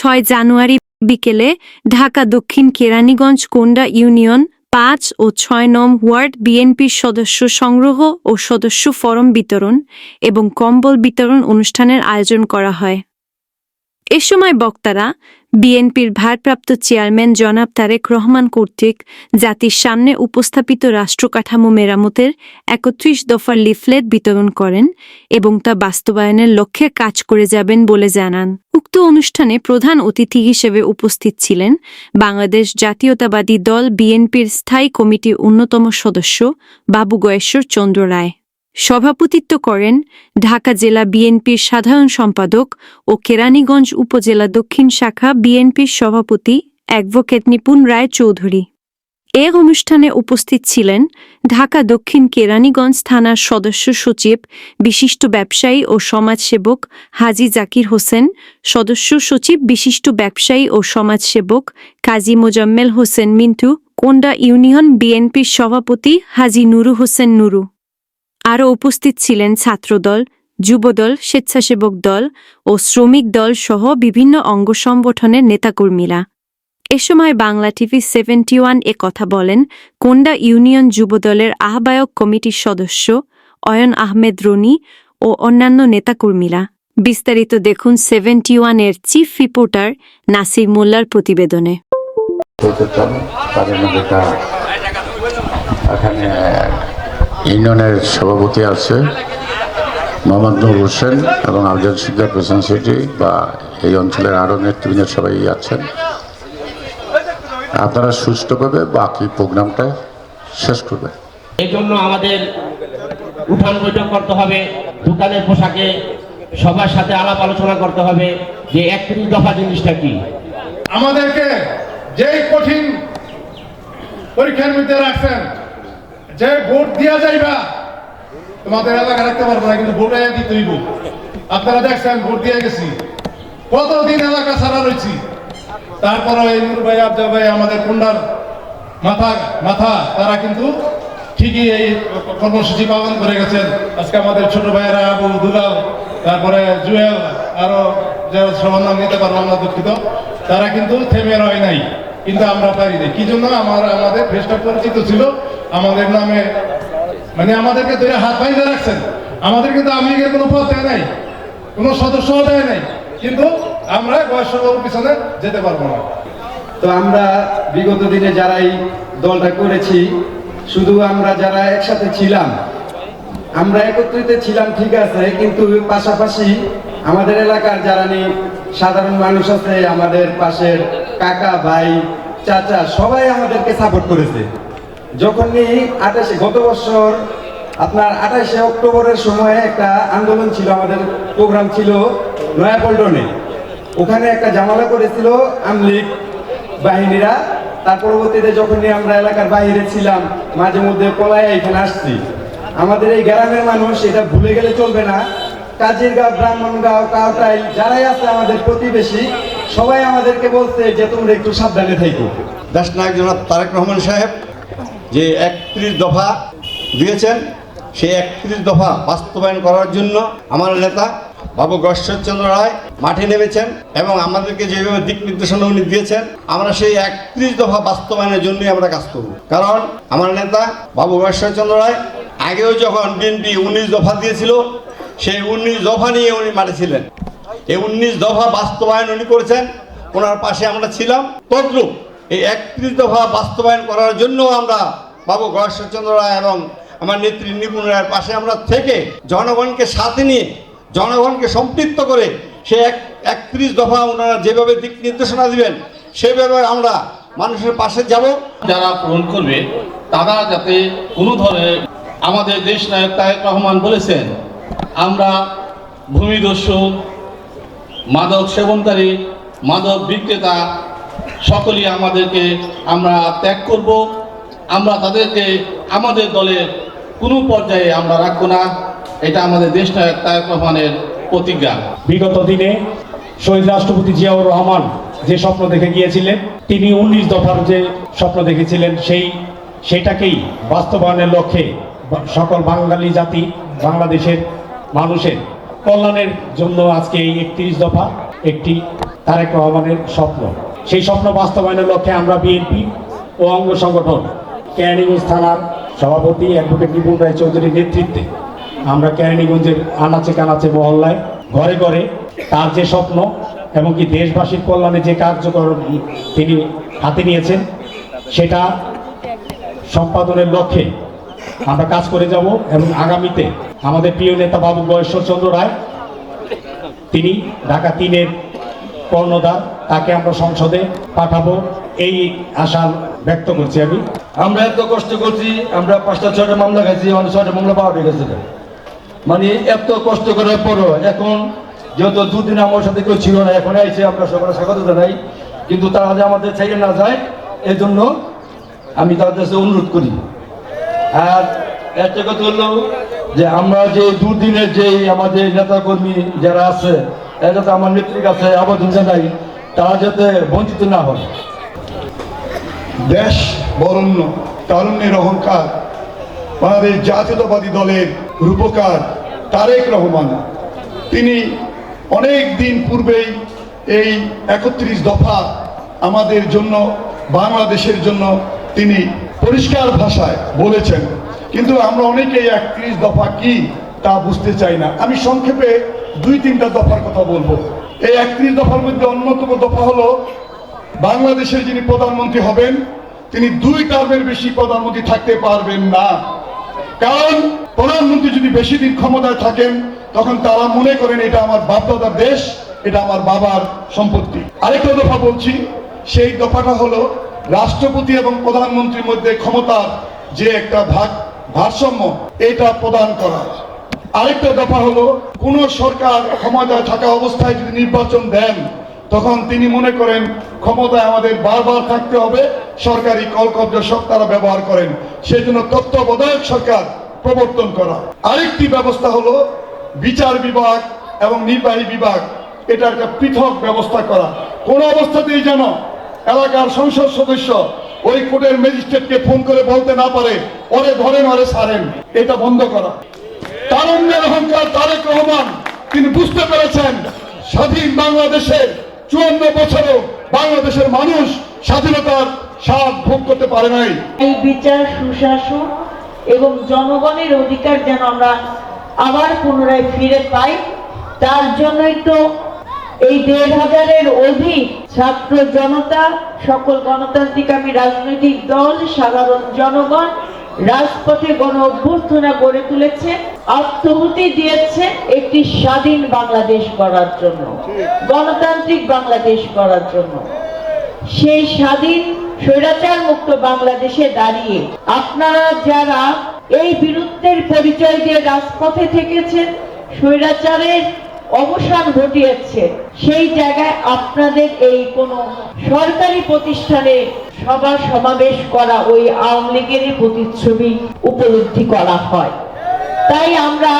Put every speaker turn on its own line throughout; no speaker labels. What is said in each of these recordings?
ছয় জানুয়ারি বিকেলে ঢাকা, দক্ষিণ কেরানীগঞ্জ, কোন্ডা ইউনিয়ন পাঁচ ও ছয় নম ওয়ার্ড বিএনপির সদস্য সংগ্রহ ও সদস্য ফরম বিতরণ এবং কম্বল বিতরণ অনুষ্ঠানের আয়োজন করা হয়। এ সময় বক্তারা বিএনপির ভারপ্রাপ্ত চেয়ারম্যান জনাব তারেক রহমান কর্তৃক জাতির সামনে উপস্থাপিত রাষ্ট্রকাঠামো মেরামতের একত্রিশ দফার লিফলেট বিতরণ করেন এবং তা বাস্তবায়নের লক্ষ্যে কাজ করে যাবেন বলে জানান। উক্ত অনুষ্ঠানে প্রধান অতিথি হিসেবে উপস্থিত ছিলেন বাংলাদেশ জাতীয়তাবাদী দল বিএনপির স্থায়ী কমিটির অন্যতম সদস্য বাবু গয়েশ্বর চন্দ্র রায়। সভাপতিত্ব করেন ঢাকা জেলা বিএনপির সাধারণ সম্পাদক ও কেরানীগঞ্জ উপজেলা দক্ষিণ শাখা বিএনপির সভাপতি অ্যাডভোকেট নিপুণ রায় চৌধুরী। এ অনুষ্ঠানে উপস্থিত ছিলেন ঢাকা দক্ষিণ কেরানীগঞ্জ থানার সদস্য সচিব, বিশিষ্ট ব্যবসায়ী ও সমাজসেবক হাজি জাকির হোসেন, সদস্য সচিব, বিশিষ্ট ব্যবসায়ী ও সমাজসেবক কাজী মোজাম্মেল হোসেন মিন্টু, কোন্ডা ইউনিয়ন বিএনপির সভাপতি হাজি নুরু হোসেন নুরু। আরও উপস্থিত ছিলেন ছাত্রদল, যুবদল, স্বেচ্ছাসেবক দল ও শ্রমিক দল সহ বিভিন্ন অঙ্গ সংগঠনের নেতাকর্মীরা। এ সময় বাংলা টিভি সেভেন্টি ওয়ান এ কথা বলেন কোন্ডা ইউনিয়ন যুবদলের আহ্বায়ক কমিটির সদস্য অয়ন আহমেদ রনি ও অন্যান্য নেতাকর্মীরা। বিস্তারিত দেখুন সেভেন্টি ওয়ানের চিফ রিপোর্টার নাসির মোল্লার প্রতিবেদনে।
এখানে ইউনিয়নের সভাপতি আছে মোহাম্মদ নুর হোসেন এবং আফজাল সিদ্দার প্রেসিডেন্ট সেক্রেটারি বা এই অঞ্চলের আরও নেতৃবৃন্দ সবাই আছেন। আপনারা সুষ্ঠুভাবে বাকি প্রোগ্রামটা শেষ করবেন।
এই জন্য আমাদের উঠান বৈঠক করতে হবে দোকানের পোশাকে সবার সাথে আলাপ আলোচনা করতে হবে যে একত্রিশ দফা জিনিসটা কি।
আমাদেরকে যেই কঠিন পরীক্ষার মধ্যে রাখছেন যে ভোট দিয়া যাইবা, তোমাদের এলাকা রাখতে পারব না, কিন্তু ভোট আয়া দিতে হইব। আপনারা দেখছেন, ভোট দিয়ে গেছি। কতদিন এলাকা ছাড়া রয়েছি তারপরে এই নূর ভাই আফজা ভাই, আমাদের কুন্ডার মাথা মাথা, তারা কিন্তু ঠিকই এই কর্মসূচি পালন করে গেছেন। আজকে আমাদের ছোট ভাইয়েরা আবু, দুলাল, তারপরে জুয়েল, আরও যারা সবার নাম নিতে পারব, আমরা দুঃখিত। তারা কিন্তু থেমে রয় নাই, কিন্তু আমরা পারি নাই। কি জন্য? আমার, আমাদের ফেসটা পরিচিত ছিল। আমাদের নামে মানে আমাদেরকে ধরে হাত বাইরে রাখছেন। আমাদের কিন্তু লীগের কোনো পদ দেয় নাই, কোনো সদস্য দেয় নাই। কিন্তু আমরা বয়স পিছনে যেতে পারব না।
তো আমরা বিগত দিনে যারা এই দলটা করেছি, শুধু আমরা যারা একসাথে ছিলাম, আমরা একত্রিত ছিলাম, ঠিক আছে, কিন্তু পাশাপাশি আমাদের এলাকার যারা সাধারণ মানুষ আছে, আমাদের পাশের কাকা, ভাই, চাচা, সবাই আমাদেরকে সাপোর্ট করেছে। যখনই আঠাশে গত বছর আপনার আঠাশে অক্টোবরের সময় একটা আন্দোলন ছিল, আমাদের প্রোগ্রাম ছিল নয়াপল্টনে। ওখানে একটা জামালা করেছিল আমলিগ বাহিনীরা। তার পরবর্তীতে যখনই আমরা এলাকার বাইরে ছিলাম, মাঝে মধ্যে পলায় এখানে আসছি। আমাদের এই গ্রামের মানুষ এটা ভুলে গেলে চলবে না। কাজিরগাঁও, ব্রাহ্মণগাঁও কাউটাই যারাই আছে আমাদের প্রতিবেশী, সবাই আমাদেরকে বলছে যে তোমরা একটু সাবধানে থাকো।
দেশনায়ক জনাব তারেক রহমান সাহেব যে একত্রিশ দফা দিয়েছেন, সেই একত্রিশ দফা বাস্তবায়ন করার জন্য আমার নেতা বাবু গশ্বরচন্দ্র রায় মাঠে নেমেছেন এবং আমাদেরকে যেভাবে দিক নির্দেশনা উনি দিয়েছেন, আমরা সেই একত্রিশ দফা বাস্তবায়নের জন্যই আমরা কাজ করব। কারণ আমার নেতা বাবু গশ্বরচন্দ্র রায় আগেও যখন বিএনপি উনিশ দফা দিয়েছিল, সেই উনিশ দফা নিয়ে উনি মাঠে ছিলেন। এই উনিশ দফা বাস্তবায়ন উনি করেছেন, ওনার পাশে আমরা ছিলাম তদ্রুপ। এই একত্রিশ দফা বাস্তবায়ন করার জন্য আমরা বাবু গয়েশ্বরচন্দ্র রায় এবং আমার নেত্রী নিপুণ রায়ের পাশে আমরা থেকে জনগণকে সাথে নিয়ে, জনগণকে সম্পৃক্ত করে সে এক, একত্রিশ দফা ওনারা যেভাবে দিক নির্দেশনা দিবেন, সেভাবে আমরা মানুষের পাশে যাব।
যারা পূরণ করবে, তারা যাতে কোনো ধরনের আমাদের দেশ নায়ক তারেক রহমান বলেছেন, আমরা ভূমিদস্যু, মাদক সেবনকারী, মাদক বিক্রেতা সকলেই আমাদেরকে আমরা ত্যাগ করব। আমরা তাদেরকে আমাদের দলের কোনো পর্যায়ে আমরা রাখব না। এটা আমাদের দেশ নায়ক তারেক রহমানের প্রতিজ্ঞা।
বিগত দিনে শহীদ রাষ্ট্রপতি জিয়াউর রহমান যে স্বপ্ন দেখে গিয়েছিলেন, তিনি উনিশ দফার যে স্বপ্ন দেখেছিলেন, সেই, সেটাকেই বাস্তবায়নের লক্ষ্যে সকল বাঙালি জাতি, বাংলাদেশের মানুষের কল্যাণের জন্য আজকে এই একত্রিশ দফা একটি তারেক রহমানের স্বপ্ন। সেই স্বপ্ন বাস্তবায়নের লক্ষ্যে আমরা বিএনপি ও অঙ্গ সংগঠন কেরানীগঞ্জ থানার সভাপতি অ্যাডভোকেট নিপুণ রায় চৌধুরীর নেতৃত্বে আমরা কেরানীগঞ্জের আনাচে কানাচে মহল্লায় ঘরে ঘরে তার যে স্বপ্ন এবং কি দেশবাসীর কল্যাণে যে কার্যকর তিনি হাতে নিয়েছেন, সেটা সম্পাদনের লক্ষ্যে আমরা কাজ করে যাব এবং আগামীতে আমাদের প্রিয় নেতা বাবু বয়েশ্বরচন্দ্র রায়, তিনি ঢাকা তিনের কর্ণধার, তাকে আমরা সংসদে পাঠাবো। এই আশা ব্যক্ত করছি আমি।
আমরা এত কষ্ট করছি, আমরা পাঁচটা, ছয়টা মামলা খাইছি আমাদের ছয়টা মামলা পাওয়া হয়ে গেছে মানে এত কষ্ট করার পরও এখন যেহেতু দুদিন আমার সাথে কেউ ছিল না, এখন আইছে আমরা সবাই স্বাগত জানাই। কিন্তু তারা যে আমাদের ছেড়ে না যায় এই জন্য আমি তাদের কাছে অনুরোধ করি। আর একটা কথা হলো যে আমরা যে দুদিনের যে আমাদের নেতাকর্মী যারা আছে যাতে আমার নেত্রীর কাছে আবেদন জানাই, তারা যাতে বঞ্চিত না হয়।
দেশ বরণ্য, তারুণ্যের অহংকার, বাংলাদেশ জাতীয়তাবাদী দলের রূপকার তারেক রহমান। তিনি অনেক দিন পূর্বেই এই একত্রিশ দফা আমাদের জন্য, বাংলাদেশের জন্য তিনি পরিষ্কার ভাষায় বলেছেন। কিন্তু আমরা অনেকেই একত্রিশ দফা কি তা বুঝতে চাই না। আমি সংক্ষেপে দুই তিনটা দফার কথা বলব। এই একত্রিশ দফার মধ্যে অন্যতম দফা হলো বাংলাদেশের যিনি প্রধানমন্ত্রী হবেন, তিনি দুই টার্মের বেশি প্রধানমন্ত্রী থাকতে পারবেন না। কারণ প্রধানমন্ত্রী যদি বেশি দিন ক্ষমতায় থাকেন, তখন তারা মনে করেন এটা আমার বাপদাদার দেশ, এটা আমার বাবার সম্পত্তি। আরেকটা দফা বলছি, সেই দফাটা হলো রাষ্ট্রপতি এবং প্রধানমন্ত্রীর মধ্যে ক্ষমতার যে একটা ভাগ ভারসাম্য, এটা প্রদান করা। আরেকটা দফা হলো, কোন সরকার ক্ষমতায় থাকা অবস্থায় যদি নির্বাচন দেন, তখন তিনি মনে করেন ক্ষমতায় আমাদের বারবার থাকতে হবে, সরকারি কলকব্জা সব তারা ব্যবহার করেন। সেই জন্য তত্ত্বাবধায়ক সরকার প্রবর্তন করা। আরেকটি ব্যবস্থা হলো, বিচার বিভাগ এবং নির্বাহী বিভাগ, এটা একটা পৃথক ব্যবস্থা করা। কোন অবস্থাতেই যেন এলাকার সংসদ সদস্য ওই কোর্টের ম্যাজিস্ট্রেটকে ফোন করে বলতে না পারে, ওরে ধরেন, ওরে সারেন, এটা বন্ধ করা। তারুণ্যের অহংকার তারেক রহমান, তিনি বুঝতে পেরেছেন স্বাধীন বাংলাদেশের চুয়ান্ন বছরও বাংলাদেশের মানুষ স্বাধীনতার স্বাদ ভোগ করতে পারে নাই।
এই বিচার, সুশাসন এবং জনগণের অধিকার যেন আমরা আবার পুনরায় ফিরে পাই, তার জন্যই তো এই দেড় হাজারের অধিক ছাত্র জনতা, সকল গণতান্ত্রিক আমি রাজনৈতিক দল, সাধারণ জনগণ রাজপথে গণ অভ্যর্থনা গড়ে তুলেছে, আত্মহুতি দিয়েছে একটি স্বাধীন বাংলাদেশ করার জন্য, গণতান্ত্রিক বাংলাদেশ করার জন্য। সেই স্বাধীন স্বৈরাচার মুক্ত বাংলাদেশে দাঁড়িয়ে আপনারা যারা এই বীরত্বের পরিচয় দিয়ে রাজপথে থেকেছেন, স্বৈরাচারের অবসান ঘটিয়েছে, সেই জায়গায় আপনাদের এই কোন সরকারি প্রতিষ্ঠানে সভা সমাবেশ করা ওই আওয়ামী লীগেরই প্রতিচ্ছবি উপলব্ধি করা হয়। তাই আমরা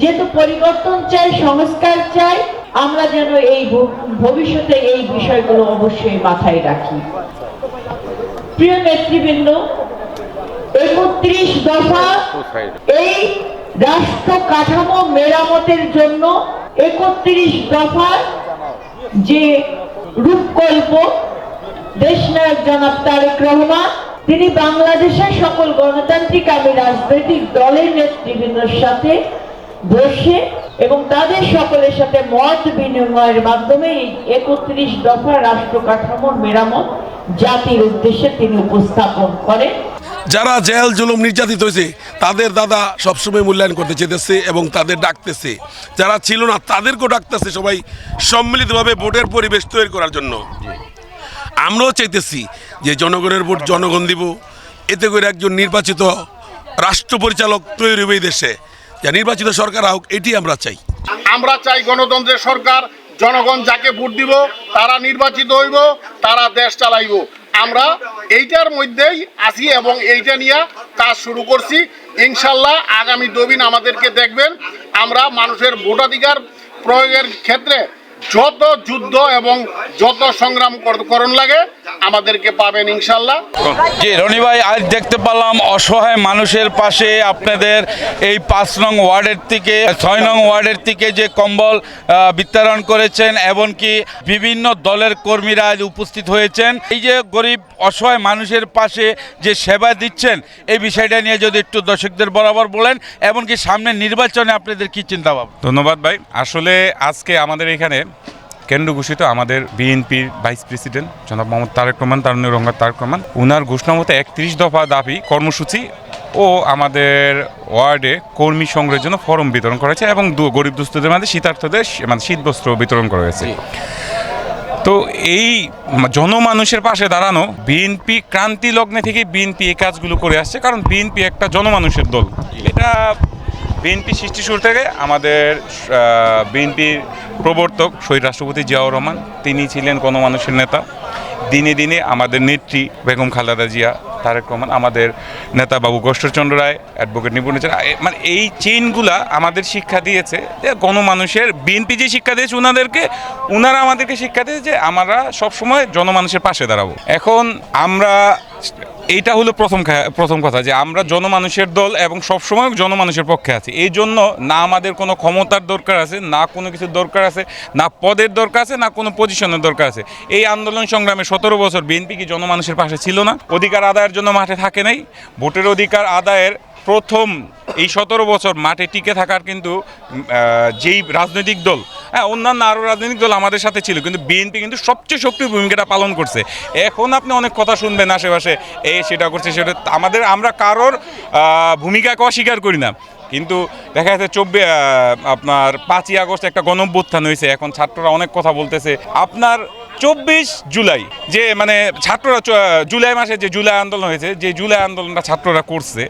যেহেতু পরিবর্তন চাই, সংস্কার চাই, আমরা যেন এই ভবিষ্যতে এই বিষয়গুলো অবশ্যই মাথায় রাখি। প্রিয় নেতৃবৃন্দ, একত্রিশ দফা এই রাষ্ট্র কাঠামো মেরামতের জন্য একত্রিশ দফার যে রূপকল্প দেশনায়ক জনাব তারেক রহমান, তিনি বাংলাদেশের সকল গণতান্ত্রিক আমি রাজনৈতিক দলের নেতৃবৃন্দের সাথে বসে এবং তাদের সকলের সাথে মত বিনিময়ের মাধ্যমে একত্রিশ দফা রাষ্ট্র কাঠামোর মেরামত জাতির উদ্দেশ্যে তিনি উপস্থাপন করেন।
যারা জেল, জুলুম নির্যাতিত হয়েছে, তাদের দাদা সবসময় মূল্যায়ন করতে চেতেছে এবং তাদের ডাকতেছে। যারা ছিল না, তাদেরকেও ডাকতেছে সবাই সম্মিলিতভাবে ভোটের পরিবেশ তৈরি করার জন্য। আমরাও চাইতেছি যে জনগণের ভোট জনগণ দিব। এতে করে একজন নির্বাচিত রাষ্ট্র পরিচালক তৈরি হবে দেশে। যা নির্বাচিত সরকার হোক, এটি আমরা চাই।
আমরা চাই গণতন্ত্রের সরকার, জনগণ যাকে ভোট দিব, তারা নির্বাচিত হইব, তারা দেশ চালাইব। আমরা এইটার মধ্যেই আছি এবং এইটা নিয়ে কাজ শুরু করছি। ইনশাল্লাহ আগামী দুদিন আমাদেরকে দেখবেন। আমরা মানুষের ভোটাধিকার প্রয়োগের ক্ষেত্রে যত যুদ্ধ এবং যত সংগ্রাম করণ লাগে আমাদেরকে পাবেন ইনশাল্লাহ।
জি রনি ভাই আজ দেখতে পেলাম অসহায় মানুষের পাশে আপনাদের এই পাঁচ নং ওয়ার্ডের থেকে ছয় নং ওয়ার্ডের থেকে যে কম্বল বিতরণ করেছেন এমনকি বিভিন্ন দলের কর্মীরা আজ উপস্থিত হয়েছেন। এই যে গরিব অসহায় মানুষের পাশে যে সেবা দিচ্ছেন এই বিষয়টা নিয়ে যদি একটু দর্শকদের বরাবর বলেন এমনকি সামনে নির্বাচনে আপনাদের কি চিন্তা ভাবনা
ধন্যবাদ ভাই। আসলে আজকে আমাদের এখানে কেন্দ্র ঘোষিত আমাদের বিএনপির ভাইস প্রেসিডেন্ট জনাব মোহাম্মদ তারেক রহমান তারুণ্য রঙ্গার তারেক রহমান। উনার ঘোষণা মতো একত্রিশ দফা দাবি কর্মসূচি ও আমাদের ওয়ার্ডে কর্মী সংগ্রহের জন্য ফর্ম বিতরণ করেছে এবং দু- গরিব দুস্থদের মাঝে শীতার্থদের মানে শীতবস্ত্র বিতরণ করা হয়েছে। তো এই জনমানুষের পাশে দাঁড়ানো বিএনপি ক্রান্তি লগ্নে থেকে বিএনপি এই কাজগুলো করে আসছে কারণ বিএনপি একটা জনমানুষের দল। এটা বিএনপি সৃষ্টি শুরু থেকে আমাদের বিএনপির প্রবর্তক শহীদ রাষ্ট্রপতি জিয়াউর রহমান, তিনি ছিলেন কোনো মানুষের নেতা। দিনে দিনে আমাদের নেত্রী বেগম খালেদা জিয়া, তারেক রহমান, আমাদের নেতা বাবু গোষ্ঠচন্দ্র রায়, অ্যাডভোকেট নিপুণ মানে এই চেইনগুলা আমাদের শিক্ষা দিয়েছে যে গণমানুষের, বিএনপি যে শিক্ষা দিয়েছে ওনাদেরকে ওনারা আমাদেরকে শিক্ষা দিয়েছে যে আমরা সবসময় জনমানুষের পাশে দাঁড়াবো। এখন আমরা এইটা হলো প্রথম প্রথম কথা যে আমরা জনমানুষের দল এবং সবসময় জনমানুষের পক্ষে আছি। এই জন্য না আমাদের কোনো ক্ষমতার দরকার আছে, না কোনো কিছুর দরকার আছে, না পদের দরকার আছে, না কোনো পজিশনের দরকার আছে। এই আন্দোলন সংগ্রামে সতেরো বছর বিএনপি কি জনমানুষের পাশে ছিল না? অধিকার আদায়ের জন্য মাঠে থাকে নাই। ভোটের অধিকার আদায়ের প্রথম এই সতেরো বছর মাঠে টিকে থাকার কিন্তু যেই রাজনৈতিক দল হ্যাঁ অন্যান্য আরও রাজনৈতিক দল আমাদের সাথে ছিল, কিন্তু বিএনপি কিন্তু সবচেয়ে সক্রিয় ভূমিকাটা পালন করছে। এখন আপনি অনেক কথা শুনবেন আশেপাশে এ সেটা করছে, সেটা আমাদের আমরা কারোর ভূমিকাকে অস্বীকার করি না। কিন্তু দেখা যাচ্ছে চব্বিশ আপনার পাঁচই আগস্ট একটা গণভ্যুত্থান হয়েছে, এখন ছাত্ররা অনেক কথা বলতেছে। আপনার চব্বিশ জুলাই, যে মানে ছাত্ররা জুলাই মাসে যে জুলাই আন্দোলন হয়েছে, যে জুলাই আন্দোলনটা ছাত্ররা করছে,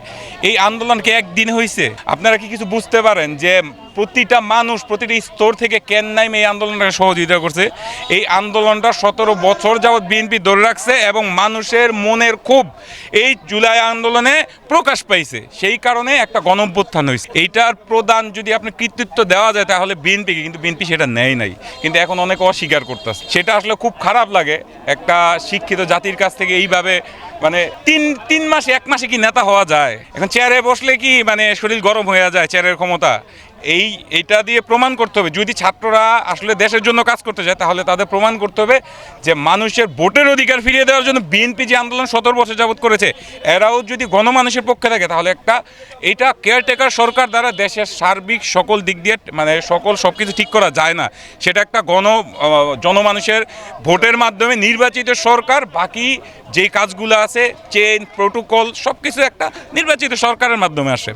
এই আন্দোলনকে একদিন হয়েছে আপনারা কি কিছু বুঝতে পারেন যে প্রতিটা মানুষ, প্রতিটি স্তর থেকে কেন নাইম এই আন্দোলনটাকে সহযোগিতা করছে? এই আন্দোলনটা সতেরো বছর যাবৎ বিএনপি ধরে রাখছে এবং মানুষের মনের খুব এই জুলাই আন্দোলনে প্রকাশ পাইছে। সেই কারণে একটা গণভ্যুত্থান হয়েছে এইটার প্রদান যদি আপনি কৃতিত্ব দেওয়া যায় তাহলে বিএনপিকে কিন্তু বিএনপি সেটা নেয় নাই। কিন্তু এখন অনেক অস্বীকার করতেছে। সেটা আসলে খুব খারাপ লাগে। একটা শিক্ষিত জাতির কাছ থেকে এইভাবে মানে তিন তিন মাসে, এক মাসে কি নেতা হওয়া যায়? এখন চেয়ারে বসলে কি মানে শরীর গরম হয়ে যায় চেয়ারের ক্ষমতা? এই এটা দিয়ে প্রমাণ করতে হবে। যদি ছাত্ররা আসলে দেশের জন্য কাজ করতে চায় তাহলে তাদের প্রমাণ করতে হবে যে মানুষের ভোটের অধিকার ফিরিয়ে দেওয়ার জন্য বিএনপি যে আন্দোলন সতেরো বছর যাবৎ করেছে, এরাও যদি গণমানুষের পক্ষে থাকে, তাহলে একটা এইটা কেয়ারটেকার সরকার দ্বারা দেশের সার্বিক সকল দিক দিয়ে মানে সকল সব কিছু ঠিক করা যায় না। সেটা একটা গণ জনমানুষের ভোটের মাধ্যমে নির্বাচিত সরকার, বাকি যেই কাজগুলো আছে চেন প্রোটোকল সব কিছু একটা নির্বাচিত সরকারের মাধ্যমে আসে।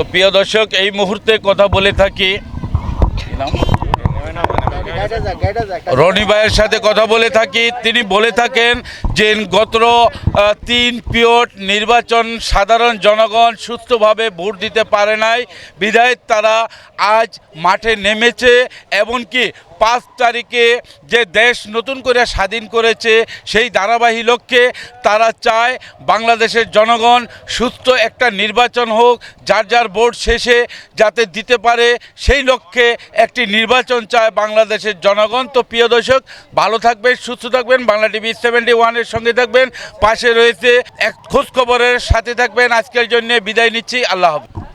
তো প্রিয় দর্শক, এই মুহূর্তে কথা বলে থাকি রনি ভাইয়ের সাথে কথা বলে থাকি। তিনি বলে থাকেন যে গত তিন পিওট নির্বাচন সাধারণ জনগণ সুস্থভাবে ভোট দিতে পারে নাই। বিধায় তারা আজ মাঠে নেমেছে, এমনকি পাঁচ তারিখে যে দেশ নতুন করে স্বাধীন করেছে, সেই ধারাবাহী লক্ষ্যে তারা চায় বাংলাদেশের জনগণ সুস্থ একটা নির্বাচন হোক, যার যার ভোট শেষে যাতে দিতে পারে, সেই লক্ষ্যে একটি নির্বাচন চায় বাংলাদেশের জনগণ। তো প্রিয় দর্শক, ভালো থাকবেন, সুস্থ থাকবেন, বাংলা টিভি সেভেন্টি ওয়ানের সঙ্গে থাকবেন, পাশে রয়েছে এক খোঁজখবরের সাথে থাকবেন। আজকের জন্য বিদায় নিচ্ছি, আল্লাহ হাফেজ।